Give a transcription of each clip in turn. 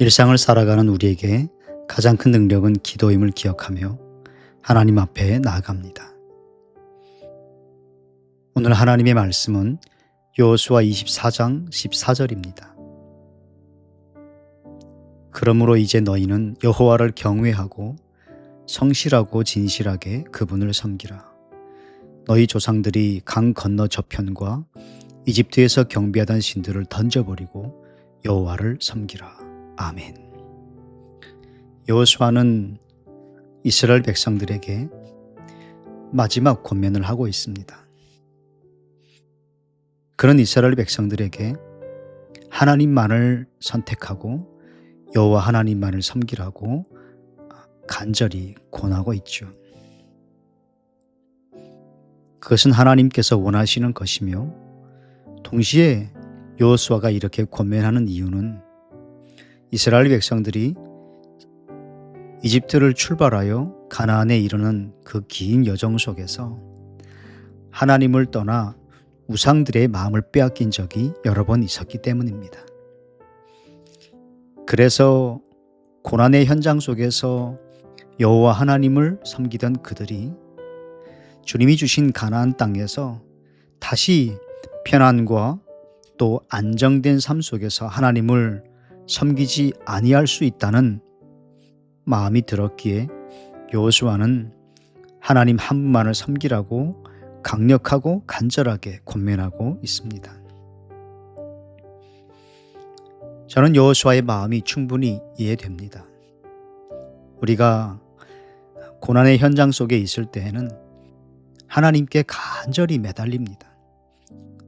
일상을 살아가는 우리에게 가장 큰 능력은 기도임을 기억하며 하나님 앞에 나아갑니다. 오늘 하나님의 말씀은 여호수아 24장 14절입니다. 그러므로 이제 너희는 여호와를 경외하고 성실하고 진실하게 그분을 섬기라. 너희 조상들이 강 건너 저편과 이집트에서 경비하던 신들을 던져버리고 여호와를 섬기라. 아멘. 여호수아는 이스라엘 백성들에게 마지막 권면을 하고 있습니다. 그런 이스라엘 백성들에게 하나님만을 선택하고 여호와 하나님만을 섬기라고 간절히 권하고 있죠. 그것은 하나님께서 원하시는 것이며 동시에 여호수아가 이렇게 권면하는 이유는 이스라엘 백성들이 이집트를 출발하여 가나안에 이르는 그 긴 여정 속에서 하나님을 떠나 우상들의 마음을 빼앗긴 적이 여러 번 있었기 때문입니다. 그래서 고난의 현장 속에서 여호와 하나님을 섬기던 그들이 주님이 주신 가나안 땅에서 다시 편안과 또 안정된 삶 속에서 하나님을 섬기지 아니할 수 있다는 마음이 들었기에 여호수아는 하나님 한 분만을 섬기라고 강력하고 간절하게 권면하고 있습니다. 저는 여호수아의 마음이 충분히 이해됩니다. 우리가 고난의 현장 속에 있을 때에는 하나님께 간절히 매달립니다.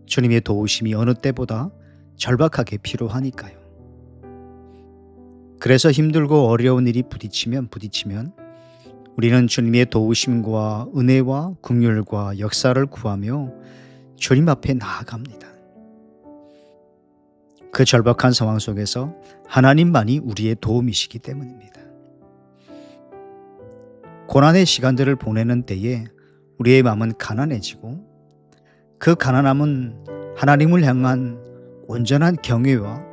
주님의 도우심이 어느 때보다 절박하게 필요하니까요. 그래서 힘들고 어려운 일이 부딪히면 부딪히면 우리는 주님의 도우심과 은혜와 긍휼과 역사를 구하며 주님 앞에 나아갑니다. 그 절박한 상황 속에서 하나님만이 우리의 도움이시기 때문입니다. 고난의 시간들을 보내는 때에 우리의 마음은 가난해지고 그 가난함은 하나님을 향한 온전한 경외와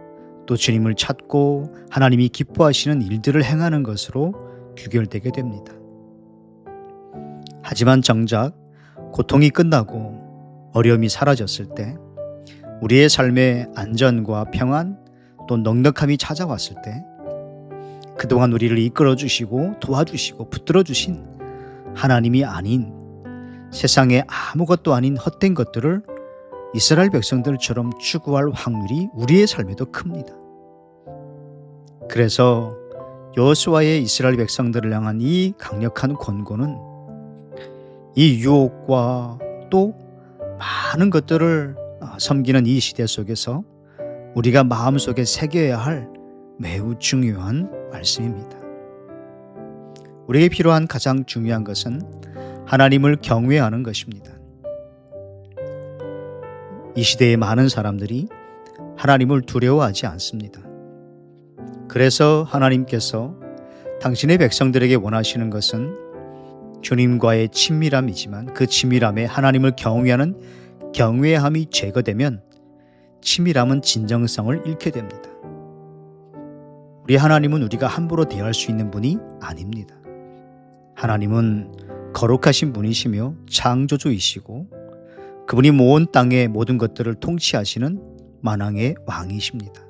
또 주님을 찾고 하나님이 기뻐하시는 일들을 행하는 것으로 귀결되게 됩니다. 하지만 정작 고통이 끝나고 어려움이 사라졌을 때 우리의 삶에 안전과 평안 또 넉넉함이 찾아왔을 때 그동안 우리를 이끌어 주시고 도와주시고 붙들어 주신 하나님이 아닌 세상에 아무것도 아닌 헛된 것들을 이스라엘 백성들처럼 추구할 확률이 우리의 삶에도 큽니다. 그래서 여호수아의 이스라엘 백성들을 향한 이 강력한 권고는 이 유혹과 또 많은 것들을 섬기는 이 시대 속에서 우리가 마음속에 새겨야 할 매우 중요한 말씀입니다. 우리에게 필요한 가장 중요한 것은 하나님을 경외하는 것입니다. 이 시대의 많은 사람들이 하나님을 두려워하지 않습니다. 그래서 하나님께서 당신의 백성들에게 원하시는 것은 주님과의 친밀함이지만 그 친밀함에 하나님을 경외하는 경외함이 제거되면 친밀함은 진정성을 잃게 됩니다. 우리 하나님은 우리가 함부로 대할 수 있는 분이 아닙니다. 하나님은 거룩하신 분이시며 창조주이시고 그분이 모은 땅의 모든 것들을 통치하시는 만왕의 왕이십니다.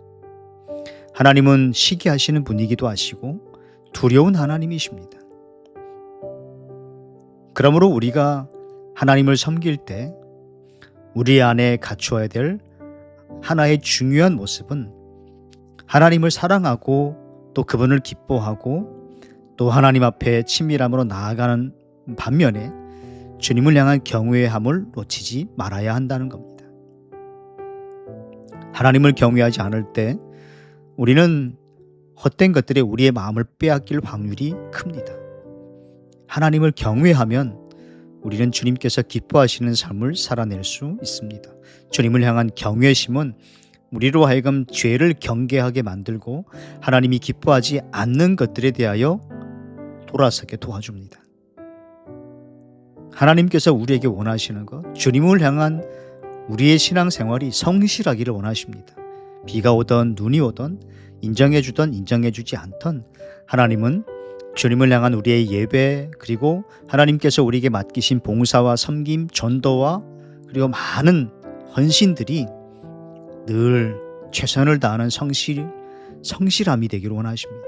하나님은 시기하시는 분이기도 하시고 두려운 하나님이십니다. 그러므로 우리가 하나님을 섬길 때 우리 안에 갖추어야 될 하나의 중요한 모습은 하나님을 사랑하고 또 그분을 기뻐하고 또 하나님 앞에 친밀함으로 나아가는 반면에 주님을 향한 경외함을 놓치지 말아야 한다는 겁니다. 하나님을 경외하지 않을 때 우리는 헛된 것들에 우리의 마음을 빼앗길 확률이 큽니다. 하나님을 경외하면 우리는 주님께서 기뻐하시는 삶을 살아낼 수 있습니다. 주님을 향한 경외심은 우리로 하여금 죄를 경계하게 만들고 하나님이 기뻐하지 않는 것들에 대하여 돌아서게 도와줍니다. 하나님께서 우리에게 원하시는 것, 주님을 향한 우리의 신앙 생활이 성실하기를 원하십니다. 비가 오던 눈이 오던 인정해 주던 인정해 주지 않던 하나님은 주님을 향한 우리의 예배 그리고 하나님께서 우리에게 맡기신 봉사와 섬김, 전도와 그리고 많은 헌신들이 늘 최선을 다하는 성실 성실함이 되기를 원하십니다.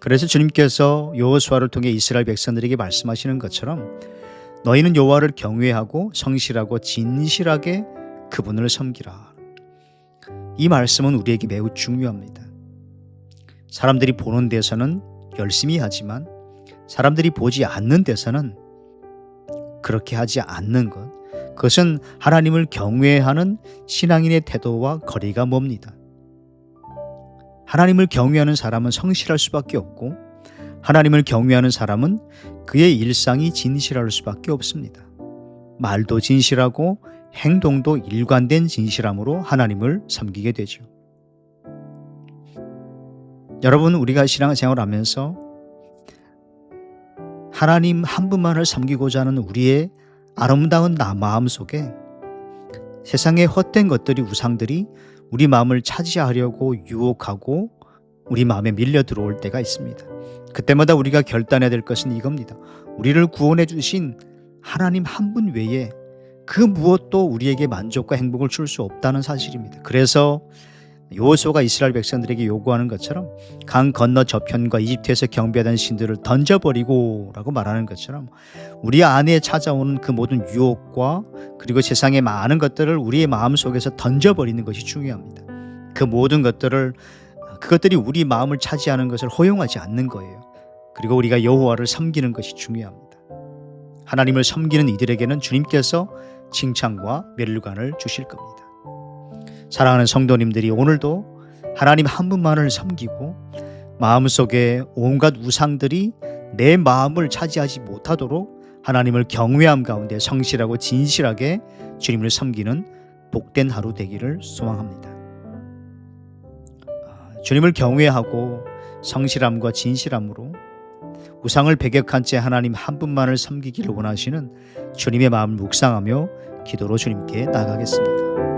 그래서 주님께서 여호수아를 통해 이스라엘 백성들에게 말씀하시는 것처럼 너희는 여호와를 경외하고 성실하고 진실하게 그분을 섬기라. 이 말씀은 우리에게 매우 중요합니다. 사람들이 보는 데서는 열심히 하지만 사람들이 보지 않는 데서는 그렇게 하지 않는 것. 그것은 하나님을 경외하는 신앙인의 태도와 거리가 멉니다. 하나님을 경외하는 사람은 성실할 수밖에 없고 하나님을 경외하는 사람은 그의 일상이 진실할 수밖에 없습니다. 말도 진실하고 행동도 일관된 진실함으로 하나님을 섬기게 되죠. 여러분, 우리가 신앙생활 하면서 하나님 한 분만을 섬기고자 하는 우리의 아름다운 나 마음 속에 세상의 헛된 것들이 우상들이 우리 마음을 차지하려고 유혹하고 우리 마음에 밀려 들어올 때가 있습니다. 그때마다 우리가 결단해야 될 것은 이겁니다. 우리를 구원해 주신 하나님 한 분 외에 그 무엇도 우리에게 만족과 행복을 줄 수 없다는 사실입니다. 그래서 요호수아가 이스라엘 백성들에게 요구하는 것처럼 강 건너 저편과 이집트에서 경배하던 신들을 던져버리고라고 말하는 것처럼 우리 안에 찾아오는 그 모든 유혹과 그리고 세상의 많은 것들을 우리의 마음 속에서 던져버리는 것이 중요합니다. 그 모든 것들을 그것들이 우리 마음을 차지하는 것을 허용하지 않는 거예요. 그리고 우리가 여호와를 섬기는 것이 중요합니다. 하나님을 섬기는 이들에게는 주님께서 칭찬과 멸관을 주실 겁니다. 사랑하는 성도님들이 오늘도 하나님 한 분만을 섬기고 마음속에 온갖 우상들이 내 마음을 차지하지 못하도록 하나님을 경외함 가운데 성실하고 진실하게 주님을 섬기는 복된 하루 되기를 소망합니다. 아, 주님을 경외하고 성실함과 진실함으로 우상을 배격한 채 하나님 한 분만을 섬기기를 원하시는 주님의 마음을 묵상하며 기도로 주님께 나가겠습니다.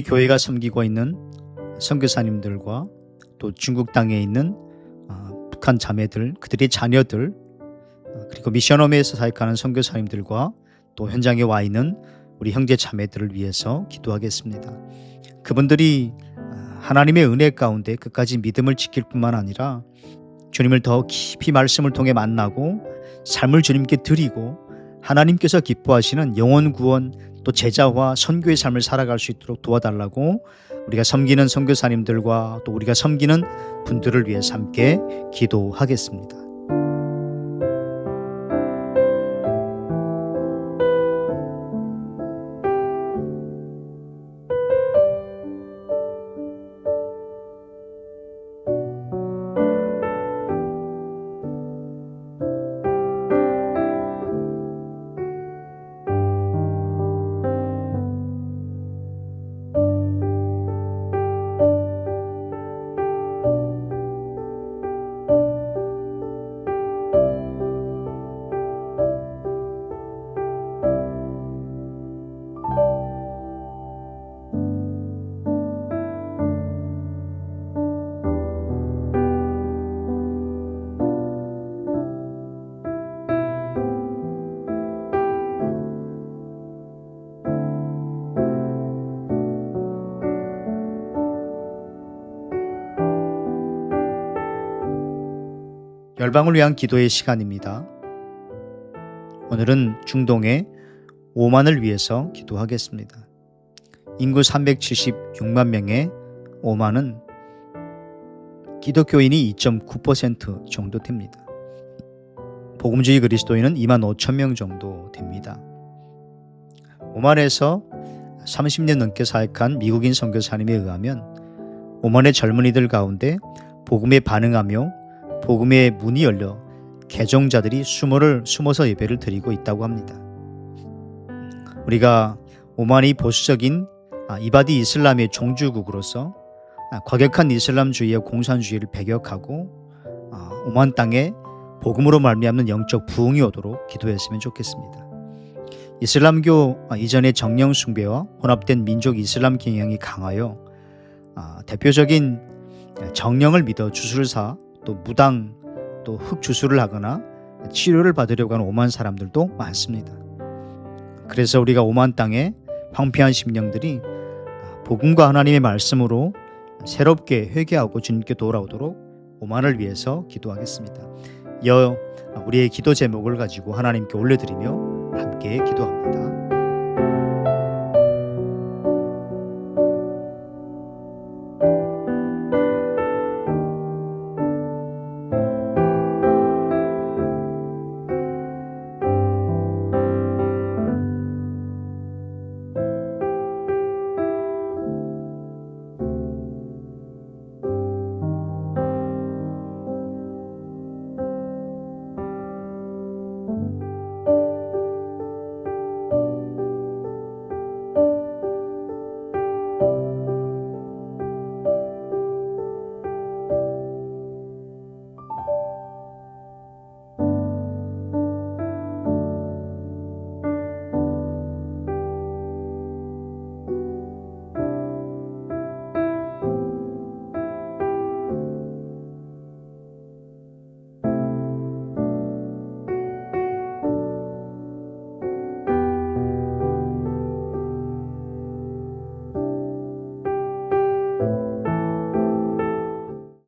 우리 교회가 섬기고 있는 선교사님들과 또 중국 땅에 있는 어, 북한 자매들, 그들의 자녀들, 어, 그리고 미션홈에서 사역하는 선교사님들과 또 현장에 와 있는 우리 형제 자매들을 위해서 기도하겠습니다. 그분들이 어, 하나님의 은혜 가운데 끝까지 믿음을 지킬 뿐만 아니라 주님을 더 깊이 말씀을 통해 만나고 삶을 주님께 드리고 하나님께서 기뻐하시는 영원 구원 또 제자와 선교의 삶을 살아갈 수 있도록 도와달라고 우리가 섬기는 선교사님들과 또 우리가 섬기는 분들을 위해서 함께 기도하겠습니다. 열방을 위한 기도의 시간입니다. 오늘은 중동의 오만을 위해서 기도하겠습니다. 인구 376만 명의 오만은 기독교인이 2.9% 정도 됩니다. 복음주의 그리스도인은 2만 5천 명 정도 됩니다. 오만에서 30년 넘게 사역한 미국인 선교사님에 의하면 오만의 젊은이들 가운데 복음에 반응하며 복음의 문이 열려 개종자들이 수모를 숨어서 예배를 드리고 있다고 합니다. 우리가 오만이 보수적인 아, 이바디 이슬람의 종주국으로서 아, 과격한 이슬람주의의 공산주의를 배격하고 아, 오만 땅에 복음으로 말미암는 영적 부흥이 오도록 기도했으면 좋겠습니다. 이슬람교 아, 이전의 정령 숭배와 혼합된 민족 이슬람 경향이 강하여 아, 대표적인 정령을 믿어 주술사 또 무당 또 흑주술을 하거나 치료를 받으려고 하는 오만 사람들도 많습니다. 그래서 우리가 오만 땅에 황폐한 심령들이 복음과 하나님의 말씀으로 새롭게 회개하고 주님께 돌아오도록 오만을 위해서 기도하겠습니다. 이어 우리의 기도 제목을 가지고 하나님께 올려드리며 함께 기도합니다.